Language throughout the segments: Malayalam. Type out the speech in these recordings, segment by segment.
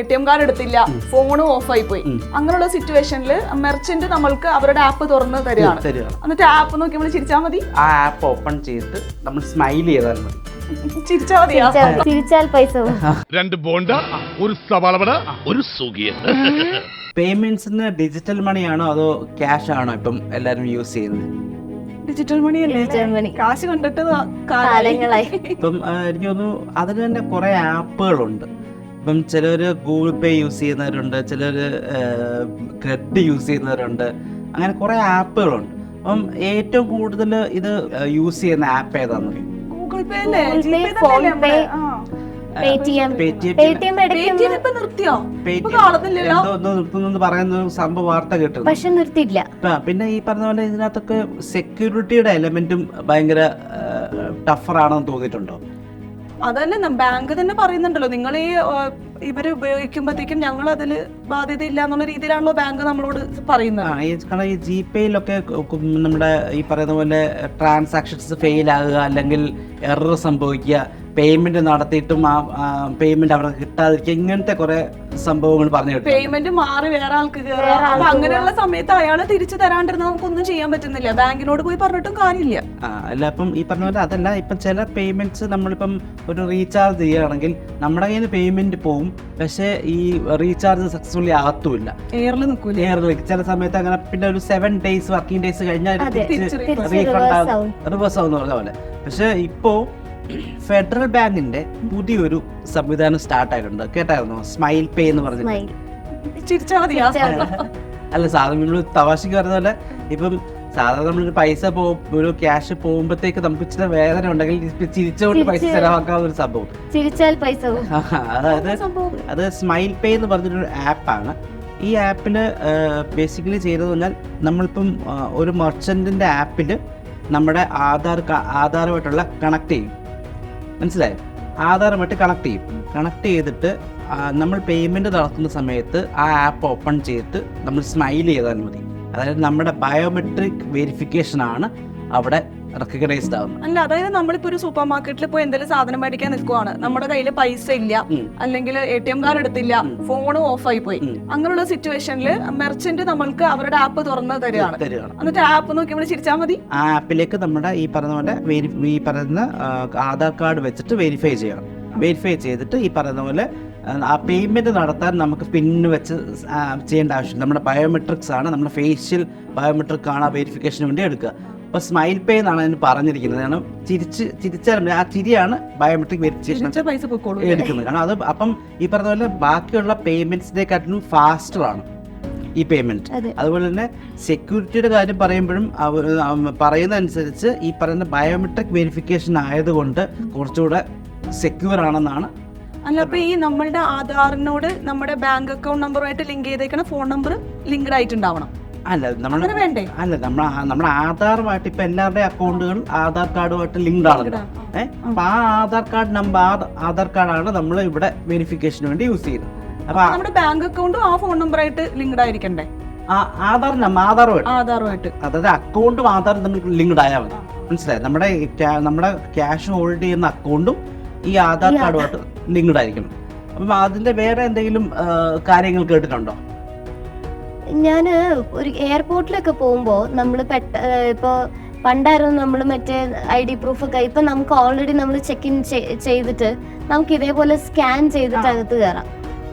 എ ടി എം കാർഡ് എടുത്തില്ല ഫോണും ഓഫ് ആയി പോയി. അങ്ങനെയുള്ള സിറ്റുവേഷനിൽ മെർച്ചന്റ് നമ്മൾക്ക് അവരുടെ ആപ്പ് തുറന്ന് തരികയാണ്. എന്നിട്ട് ആപ്പ് നോക്കി നമ്മൾ ചിരിച്ചാൽ മതി? ആ ആപ്പ് ഓപ്പൺ ചെയ്തിട്ട് നമ്മൾ സ്മൈൽ ചെയ്താൽ മതി. ചിരിച്ചാൽ പൈസ രണ്ട് ബോണ്ട ഒരു സവാളവട ഒരു സുഖിയ പേയ്മെന്റ്സിന് ഡിജിറ്റൽ മണിയാണോ അതോ ക്യാഷ് ആണോ ഇപ്പം എല്ലാവരും യൂസ് ചെയ്യുന്നത്? ഡിജിറ്റൽ മണി അല്ലേ? ഡിജിറ്റൽ മണി കാശ് കണ്ടിട്ട് കാലങ്ങളായി. ഇപ്പം എനിക്ക് തോന്നുന്നു അതിന് തന്നെ കുറെ ആപ്പുകളുണ്ട്. ഇപ്പം ചിലർ ഗൂഗിൾ പേ യൂസ് ചെയ്യുന്നവരുണ്ട് ചിലർ ക്രെഡ് യൂസ് ചെയ്യുന്നവരുണ്ട് അങ്ങനെ കുറേ ആപ്പുകളുണ്ട്. അപ്പം ഏറ്റവും കൂടുതൽ ഇത് യൂസ് ചെയ്യുന്ന ആപ്പ് ഏതാന്ന് ഗൂഗിൾ പേ ഫോൺ പേ, പറയുന്ന സംഭവം വാർത്ത കേട്ടു പക്ഷെ നിർത്തിയില്ല. പിന്നെ ഈ പറഞ്ഞ പോലെ ഇതിനകത്തൊക്കെ സെക്യൂരിറ്റിയുടെ എലമെന്റും ഭയങ്കര ടഫറാണെന്ന് തോന്നിയിട്ടുണ്ടോ? അതല്ല ബാങ്ക് തന്നെ പറയുന്നുണ്ടല്ലോ. നിങ്ങൾ ഈ ഇവർ ഉപയോഗിക്കുമ്പോഴത്തേക്കും ഞങ്ങൾ അതിൽ ബാധ്യത ഇല്ല എന്നുള്ള രീതിയിലാണല്ലോ ബാങ്ക് നമ്മളോട് പറയുന്നത്. കാരണം ഈ ജി പേയിലൊക്കെ നമ്മുടെ ഈ പറയുന്ന പോലെ ട്രാൻസാക്ഷൻസ് ഫെയിൽ ആകുക അല്ലെങ്കിൽ എറർ സംഭവിക്കുക പേയ്മെന്റ് നടത്തിയിട്ടും ആ പേയ്മെന്റ് അവർക്ക് കിട്ടാതിരിക്കുക ഇങ്ങനത്തെ കുറെ സംഭവങ്ങൾ പറഞ്ഞു കേട്ടു പേയ്മെന്റ് മാറി വേറെ ആൾക്ക് കയറാം അപ്പൊ അങ്ങനെയുള്ള സമയത്ത് അയാൾ തിരിച്ചു തരാണ്ടിരുന്ന നമുക്കൊന്നും ചെയ്യാൻ പറ്റുന്നില്ല. ബാങ്കിനോട് പോയി പറഞ്ഞിട്ടും കാര്യമില്ല. അല്ല അപ്പം ഈ പറഞ്ഞ പോലെ അതല്ല ഇപ്പം ചില പേയ്മെന്റ്സ് നമ്മളിപ്പം ഒരു റീചാർജ് ചെയ്യുകയാണെങ്കിൽ നമ്മുടെ കയ്യിൽ നിന്ന് പേയ്മെന്റ് പോവും. പക്ഷേ ഈ റീചാർജ് സക്സസ്ഫുള്ളി ആകത്തുമില്ല എയറിൽ നിൽക്കൂല. ക്ലിയർ ചില സമയത്ത് അങ്ങനെ പിന്നെ ഒരു സെവൻ ഡേയ്സ് വർക്കിംഗ് ഡേയ്സ് കഴിഞ്ഞാൽ റീഫണ്ട് ആകും ആവും. റിവേഴ്സ് എന്ന് പറഞ്ഞ പോലെ. പക്ഷെ ഇപ്പോ ഫെഡറൽ ബാങ്കിന്റെ പുതിയൊരു സംവിധാനം സ്റ്റാർട്ട് ആയിട്ടുണ്ട്. കേട്ടായിരുന്നോ? സ്മൈൽ പേ എന്ന് പറഞ്ഞിട്ട്. അല്ല സാധാരണ നമ്മൾ തമാശക്ക് പറഞ്ഞ പോലെ ഇപ്പം സാധാരണ നമ്മളൊരു പൈസ പോ ഒരു ക്യാഷ് പോകുമ്പോഴത്തേക്ക് നമുക്ക് ഇച്ചിരി വേദന ഉണ്ടെങ്കിൽ ചിരിച്ചുകൊണ്ട് പൈസ ചെലവാക്കാവുന്ന ഒരു സംഭവം. ചിരിച്ചാൽ പൈസ അതായത് അത് സ്മൈൽ പേ എന്ന് പറഞ്ഞിട്ടൊരു ആപ്പാണ്. ഈ ആപ്പിൽ ബേസിക്കലി ചെയ്തതെന്ന് പറഞ്ഞാൽ നമ്മളിപ്പം ഒരു മെർച്ചന്റിന്റെ ആപ്പിൽ നമ്മുടെ ആധാർ ആധാറുമായിട്ടുള്ള കണക്ട് ചെയ്യും. മനസ്സിലായോ? ആധാറുമായിട്ട് കണക്ട് ചെയ്യും. കണക്ട് ചെയ്തിട്ട് നമ്മൾ പേയ്മെന്റ് നടത്തുന്ന സമയത്ത് ആ ആപ്പ് ഓപ്പൺ ചെയ്തിട്ട് നമ്മൾ സ്മൈൽ ചെയ്താൽ മതി. അതായത് നമ്മുടെ ബയോമെട്രിക് വെരിഫിക്കേഷനാണ് അവിടെ റെക്കഗ്നൈസ്ഡ് ആവുന്നത് അല്ല അതായത് നമ്മളിപ്പോ ഒരു സൂപ്പർ മാർക്കറ്റിൽ പോയി എന്തെങ്കിലും സാധനം മേടിക്കാൻ നിൽക്കുവാണ്. നമ്മുടെ കയ്യിൽ പൈസ ഇല്ല. അല്ലെങ്കിൽ എ ടി എം കാർഡ് എടുത്തില്ല. ഫോണും ഓഫ് ആയി പോയി. അങ്ങനെയുള്ള സിറ്റുവേഷനിൽ മെർച്ചന്റ് നമ്മൾക്ക് അവരുടെ ആപ്പ് തുറന്ന് തരുകയാണ് എന്നിട്ട് ആപ്പ് നോക്കി നമ്മൾ ചിരിച്ചാൽ മതി. ആ ആപ്പിലേക്ക് നമ്മുടെ ഈ പറഞ്ഞ പോലെ ഈ പറയുന്ന ആധാർ കാർഡ് വെച്ചിട്ട് വെരിഫൈ ചെയ്യണം. വെരിഫൈ ചെയ്തിട്ട് ഈ പറയുന്ന പോലെ ആ, ആ പേയ്മെന്റ് നടത്താൻ നമുക്ക് പിന്ന് വെച്ച് ചെയ്യേണ്ട ആവശ്യം നമ്മുടെ ബയോമെട്രിക്സ് ആണ്. നമ്മുടെ ഫേഷ്യൽ ബയോമെട്രിക് ആണ് ആ വെരിഫിക്കേഷന് വേണ്ടി എടുക്കുക. അപ്പോൾ സ്മൈൽ പേ എന്നാണ് അതിന് പറഞ്ഞിരിക്കുന്നത്. കാരണം ചിരിച്ച് ചിരിച്ചാൽ ആ ചിരിയാണ് ബയോമെട്രിക് വെരിഫിക്കേഷൻ എടുക്കുന്നത്. കാരണം അത് അപ്പം ഈ പറഞ്ഞ പോലെ ബാക്കിയുള്ള പേയ്മെന്റ്സിനെക്കാട്ടിലും ഫാസ്റ്റർ ആണ് ഈ പേയ്മെന്റ് അതുപോലെ തന്നെ സെക്യൂരിറ്റിയുടെ കാര്യം പറയുമ്പോഴും പറയുന്നതനുസരിച്ച് പറയുന്ന അനുസരിച്ച് ഈ പറയുന്ന ബയോമെട്രിക് വെരിഫിക്കേഷൻ ആയതുകൊണ്ട് കുറച്ചുകൂടെ സെക്യൂർ ആണെന്നാണ് അല്ല അപ്പൊ ഈ നമ്മളുടെ ആധാറിനോട് നമ്മുടെ ബാങ്ക് അക്കൗണ്ട് നമ്പറുമായിട്ട് ലിങ്ക് ചെയ്തേക്കണ ഫോൺ നമ്പർ ലിങ്ക്ഡ് ആയിട്ടുണ്ടാവണം. അല്ല നമ്മൾ അല്ല നമ്മൾ നമ്മുടെ ആധാറുമായിട്ട് ഇപ്പൊ എല്ലാവരുടെയും അക്കൗണ്ടുകൾ ആധാർ കാർഡുമായിട്ട് ലിങ്ക്ഡ് ആണല്ലോ. ഏഹ് അപ്പൊ ആ ആധാർ കാർഡ് നമ്പർ ആധാർ കാർഡാണ് നമ്മൾ ഇവിടെ വെരിഫിക്കേഷന് വേണ്ടി യൂസ് ചെയ്യുന്നത്. അപ്പൊ നമ്മുടെ ബാങ്ക് അക്കൗണ്ടും ആ ഫോൺ നമ്പറായിട്ട് ലിങ്ക്ഡ് ആയിരിക്കണ്ടേ? ആധാർ ആധാറുമായിട്ട്. ആധാറുമായിട്ട്. അതായത് അക്കൗണ്ടും ആധാറും തമ്മിൽ ലിങ്ക്ഡ് ആയാൽ മതി. മനസ്സിലായി? നമ്മുടെ നമ്മുടെ ക്യാഷ് ഹോൾഡ് ചെയ്യുന്ന അക്കൗണ്ടും ഈ ആധാർ കാർഡുമായിട്ട് ലിങ്ക്ഡ് ആയിരിക്കണം. അപ്പം അതിന്റെ വേറെ എന്തെങ്കിലും കാര്യങ്ങൾ കേട്ടിട്ടുണ്ടോ? ഞാൻ ഒരു എയർപോർട്ടിലൊക്കെ പോകുമ്പോൾ നമ്മൾ പെട്ട ഇപ്പോൾ പണ്ടായിരുന്നു നമ്മൾ മറ്റേ ഐ ഡി പ്രൂഫ് ഒക്കെ ഇപ്പം നമുക്ക് ഓൾറെഡി നമ്മൾ ചെക്ക് ഇൻ ചെയ്തിട്ട് നമുക്ക് ഇതേപോലെ സ്കാൻ ചെയ്തിട്ട്. അകത്ത് കയറാം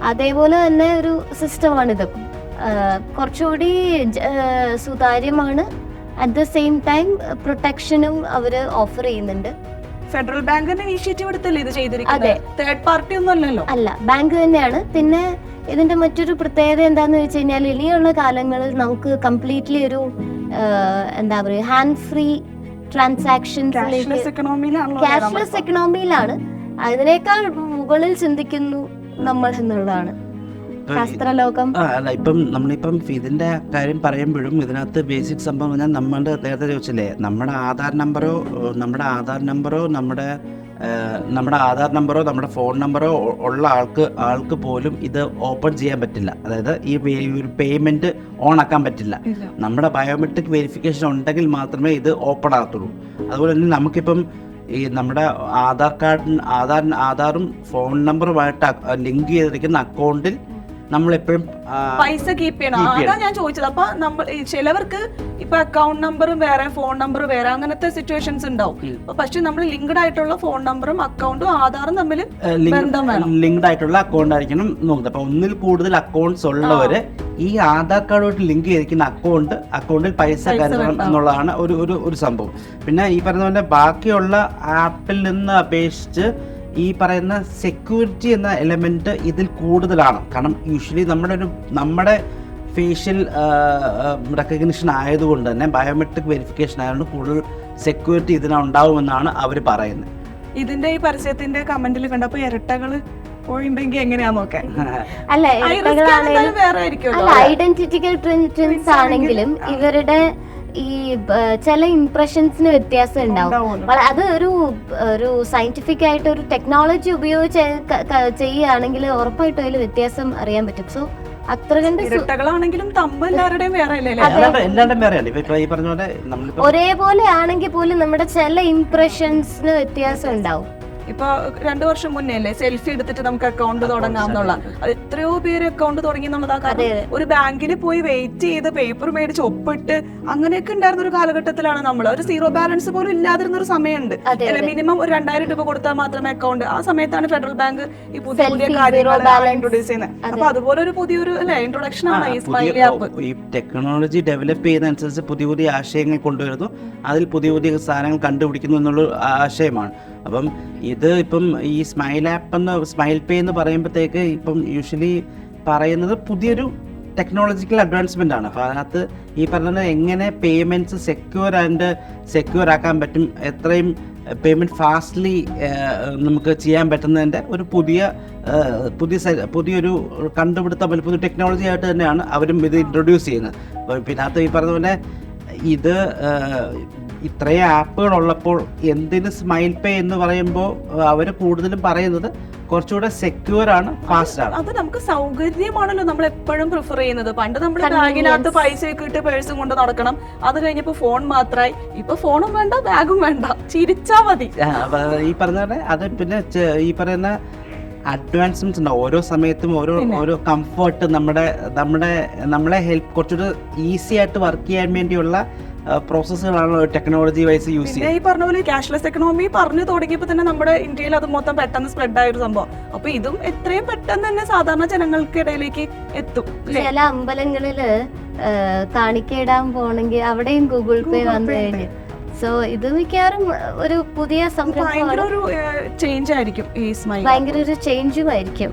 അതേപോലെ തന്നെ ഒരു സിസ്റ്റമാണിത് കുറച്ചുകൂടി സുതാര്യമാണ്. അറ്റ് ദ സെയിം ടൈം പ്രൊട്ടക്ഷനും അവർ ഓഫർ ചെയ്യുന്നുണ്ട്. ഫെഡറൽ ബാങ്ക് തന്നെ ഇനിഷ്യേറ്റീവ് എടുത്തല്ലേ ഇത്. ചെയ്തിരിക്കുന്നത്? തേർഡ് പാർട്ടി ഒന്നും അല്ലല്ലോ. അല്ല ബാങ്ക് തന്നെയാണ്. പിന്നെ ഇതിന്റെ മറ്റൊരു പ്രത്യേകത എന്താന്ന് വെച്ച് കഴിഞ്ഞാൽ ഇനിയുള്ള കാലങ്ങളിൽ നമുക്ക് കംപ്ലീറ്റ്ലി ഒരു എന്താ പറയുക ഹാൻഡ് ഫ്രീ ട്രാൻസാക്ഷൻസിലേക്ക് ക്യാഷ്ലെസ് എക്കണോമിയിലാണ് അതിനേക്കാൾ മുകളിൽ ചിന്തിക്കുന്നു നമ്മൾ എന്നുള്ളതാണ്. ശാസ്ത്രലോകം. അല്ല ഇപ്പം നമ്മളിപ്പം ഇതിന്റെ കാര്യം പറയുമ്പോഴും ഇതിനകത്ത് ബേസിക് സംഭവം പറഞ്ഞാൽ നമ്മുടെ നേരത്തെ ചോദിച്ചില്ലേ നമ്മുടെ ആധാർ നമ്പറോ നമ്മുടെ ആധാർ നമ്പറോ നമ്മുടെ നമ്മുടെ ആധാർ നമ്പറോ നമ്മുടെ ഫോൺ നമ്പറോ ഉള്ള ആൾക്ക് ആൾക്ക് പോലും ഇത് ഓപ്പൺ ചെയ്യാൻ പറ്റില്ല. അതായത് ഈ ഒരു പേയ്മെന്റ് ഓൺ ആക്കാൻ പറ്റില്ല നമ്മുടെ ബയോമെട്രിക് വെരിഫിക്കേഷൻ ഉണ്ടെങ്കിൽ മാത്രമേ ഇത് ഓപ്പൺ ആകത്തുള്ളൂ. അതുപോലെ തന്നെ നമുക്കിപ്പം ഈ നമ്മുടെ ആധാർ കാർഡിന് ആധാർ ആധാറും ഫോൺ നമ്പറുമായിട്ട് ലിങ്ക് ചെയ്തിരിക്കുന്ന അക്കൗണ്ടിൽ നമ്മളെപ്പോഴും എപ്പോഴും പൈസ കീപ്പ് ചെയ്യണം. അതാണ് അതാ ഞാൻ ചോദിച്ചത്. അപ്പൊ നമ്മൾ ചിലവർക്ക് ഇപ്പൊ അക്കൗണ്ട് നമ്പറും വേറെ ഫോൺ നമ്പർ വേറെ അങ്ങനത്തെ സിറ്റുവേഷൻസ് ഉണ്ടാവും. പക്ഷെ നമ്മൾ ലിങ്ക്ഡ് ആയിട്ടുള്ള ഫോൺ നമ്പറും അക്കൗണ്ടും ആധാറും തമ്മിൽ ലിങ്ക്ഡ് ആയിട്ടുള്ള അക്കൗണ്ട് ആയിരിക്കണം നോക്കുന്നത്. അപ്പൊ ഒന്നിൽ കൂടുതൽ അക്കൗണ്ട്സ് ഉള്ളവര് ഈ ആധാർ കാർഡുമായിട്ട് ലിങ്ക് ചെയ്തിരിക്കുന്ന അക്കൗണ്ട് അക്കൗണ്ടിൽ പൈസ കരുതണം എന്നുള്ളതാണ് ഒരു ഒരു ഒരു സംഭവം. പിന്നെ ഈ പറഞ്ഞ പോലെ ബാക്കിയുള്ള ആപ്പിൽ നിന്ന് അപേക്ഷിച്ച് ഈ പറയുന്ന സെക്യൂരിറ്റി എന്ന എലമെന്റ് ഇതിൽ കൂടുതലാണ്. കാരണം യൂഷ്വലി നമ്മുടെ ഒരു നമ്മുടെ ഫേഷ്യൽ റെക്കഗ്നിഷൻ ആയതുകൊണ്ട് തന്നെ ബയോമെട്രിക് വെരിഫിക്കേഷൻ ആയതുകൊണ്ട് കൂടുതൽ സെക്യൂരിറ്റി ഇതിനുണ്ടാവുമെന്നാണ് അവർ പറയുന്നത്. ഇതിന്റെ ഈ പരസ്യത്തിന്റെ കമന്റിൽ കണ്ടപ്പോ ഇരട്ടകൾ പോയിട്ടുണ്ടെങ്കിൽ എങ്ങനെയാ നോക്കാൻ? അല്ല ഐഡന്റിറ്റിക്കൽ ട്വിൻസ് ആണെങ്കിലും ഇവരുടെ ഈ ചില ഇംപ്രഷൻസിന് വ്യത്യാസം ഉണ്ടാവും അത് ഒരു ഒരു സയന്റിഫിക് ആയിട്ട് ഒരു ടെക്നോളജി ഉപയോഗിച്ച് ചെയ്യുകയാണെങ്കിൽ ഉറപ്പായിട്ടും അതിൽ വ്യത്യാസം അറിയാൻ പറ്റും. സോ അത്ര കണ്ട് ഒരേപോലെ ആണെങ്കിൽ പോലും നമ്മുടെ ചില ഇംപ്രഷൻസിന് വ്യത്യാസം ഉണ്ടാവും ഇപ്പൊ രണ്ടു വർഷം മുന്നേ അല്ലേ സെൽഫി എടുത്തിട്ട് നമുക്ക് അക്കൗണ്ട് തുടങ്ങാം എന്നുള്ള? അത് എത്രയോ പേര് അക്കൗണ്ട് തുടങ്ങി എന്നുള്ളതാ കാരണം ഒരു ബാങ്കിൽ പോയി വെയിറ്റ് ചെയ്ത് പേപ്പർ മേടിച്ച് ഒപ്പിട്ട് അങ്ങനെയൊക്കെ ഉണ്ടായിരുന്ന ഒരു കാലഘട്ടത്തിലാണ് നമ്മൾ ഒരു സീറോ ബാലൻസ് പോലും ഇല്ലാതിരുന്ന ഒരു സമയമുണ്ട്. മിനിമം ഒരു രണ്ടായിരം രൂപ കൊടുത്താൽ മാത്രമേ അക്കൗണ്ട് ആ സമയത്താണ് ഫെഡറൽ ബാങ്ക് ഈ പുതിയ പുതിയ zero കാര്യങ്ങൾ. ഇൻട്രൊഡ്യൂസ് ചെയ്യുന്നത്. അപ്പൊ അതുപോലെ ഒരു പുതിയൊരു അല്ലെ ഇൻട്രൊഡക്ഷൻ ആണ് ഈ സ്മൈലി ആപ്പ് ഈ ടെക്നോളജി ഡെവലപ്പ് ചെയ്യുന്നതനുസരിച്ച് പുതിയ പുതിയ ആശയങ്ങൾ കൊണ്ടുവരുന്നു. അതിൽ പുതിയ പുതിയ സാധനങ്ങൾ കണ്ടുപിടിക്കുന്നു എന്നുള്ള ആശയമാണ്. അപ്പം ഇത് ഇപ്പം ഈ സ്മൈൽ ആപ്പ് എന്ന് സ്മൈൽ പേ എന്ന് പറയുമ്പോഴത്തേക്ക് ഇപ്പം യൂഷ്വലി പറയുന്നത് പുതിയൊരു ടെക്നോളജിക്കൽ അഡ്വാൻസ്മെന്റ് ആണ്. അപ്പോൾ അതിനകത്ത് ഈ പറഞ്ഞ എങ്ങനെ പേയ്മെന്റ്സ് സെക്യൂർ ആൻഡ് സെക്യൂർ ആക്കാൻ പറ്റും എത്രയും പേയ്മെന്റ് ഫാസ്റ്റ്ലി നമുക്ക് ചെയ്യാൻ പറ്റുന്നതിന്റെ ഒരു പുതിയ പുതിയ പുതിയൊരു കണ്ടുപിടുത്തം അല്ലെങ്കിൽ പുതിയ ടെക്നോളജി ആയിട്ട് തന്നെയാണ് അവരും ഇത് ഇൻട്രൊഡ്യൂസ് ചെയ്യുന്നത്. പിന്നെ ഇതിനകത്ത് ഈ പറഞ്ഞ പോലെ ഇത് ഇത്രയും ആപ്പുകൾ ഉള്ളപ്പോൾ എന്തിന് സ്മൈൽ പേ എന്ന് പറയുമ്പോൾ അവർ കൂടുതലും പറയുന്നത് കുറച്ചുകൂടെ സെക്യൂർ ആണ് ഫാസ്റ്റ് ആണ്. അത് നമുക്ക് സൗകര്യമാണല്ലോ നമ്മൾ എപ്പോഴും പ്രിഫർ ചെയ്യുന്നത്. പണ്ട് നമ്മൾ. ബാഗിനകത്ത് പൈസ ഒക്കെ ഇട്ട് പേഴ്സും കൊണ്ട് നടക്കണം. അത് കഴിഞ്ഞപ്പോ ഫോൺ മാത്രമായി. ഇപ്പൊ ഫോണും വേണ്ട ബാഗും വേണ്ട. ചിരിച്ചാ മതി. ഈ പറഞ്ഞ പോലെ അത് പിന്നെ ഈ പറയുന്ന അഡ്വാൻസ്മെന്റ്സ് ഉണ്ടാവും. ഓരോ സമയത്തും ഓരോ ഓരോ കംഫർട്ട് നമ്മുടെ നമ്മുടെ നമ്മളെ ഹെൽപ്പ് കുറച്ചുകൂടെ ഈസി ആയിട്ട് വർക്ക് ചെയ്യാൻ വേണ്ടിയുള്ള പ്രോസസ്സുകളാണ് ടെക്നോളജി വൈസ് യൂസ് പിന്നെ ചെയ്യുന്നത്. ഈ പറഞ്ഞ പോലെ ക്യാഷ്ലെസ് എക്കണോമി പറഞ്ഞു തുടങ്ങിയപ്പോൾ തന്നെ നമ്മുടെ ഇന്ത്യയിൽ അത് മൊത്തം പെട്ടെന്ന് സ്പ്രെഡ് ആയ ഒരു സംഭവം. അപ്പൊ ഇതും എത്രയും പെട്ടെന്ന് തന്നെ സാധാരണ ജനങ്ങൾക്കിടയിലേക്ക് എത്തും? ചില അമ്പലങ്ങളിൽ കാണിക്കയിടാൻ പോണെങ്കിൽ അവിടെയും ഗൂഗിൾ പേ Google വന്നു Pay കഴിഞ്ഞു. സോ ഇത് മിക്കവാറും ഒരു പുതിയ ഭയങ്കര സംരംഭമാണ്. ഒരു ചേഞ്ച് ആയിരിക്കും ഈ സ്മൈൽ ഭയങ്കര ഒരു ചേഞ്ചും ആയിരിക്കും.